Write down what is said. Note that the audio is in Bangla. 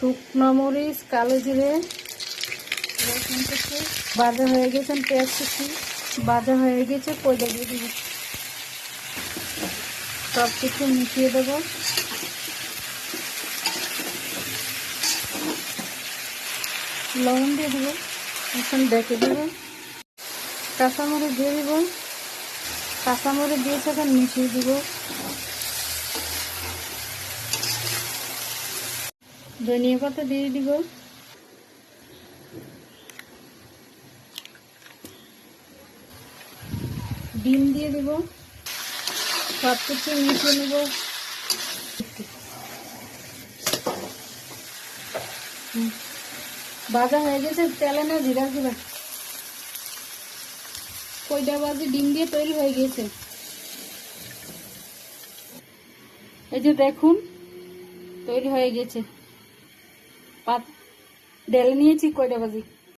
শুকনো মরিচ, কালো জিরে ভাজা হয়ে গেছে পেঁয়াজ কুচি ভাজা হয়ে গেছে কয়লা দিয়ে দিব। সব কিছু মিশিয়ে দেবো। লবণ দিয়ে দেবো। এখন ডেকে দেবো। কাঁচামরিচ দিয়ে দিব। কাঁচামরিচ দিয়ে সেখান মিশিয়ে দিব। ধনিয়া পাতা দিয়ে দিব। ডিম দিয়ে দিব। সব কিছু মিশিয়ে নেব। ভাজা হয়ে গেছে, তেলে না জিরা জিরা কয়টা বাজে? ডিম দিয়ে তৈরি হয়ে গেছে। এই যে দেখুন, তৈরি হয়ে গেছে। পাত ডেলে নিয়েছি কয়টা বাজে?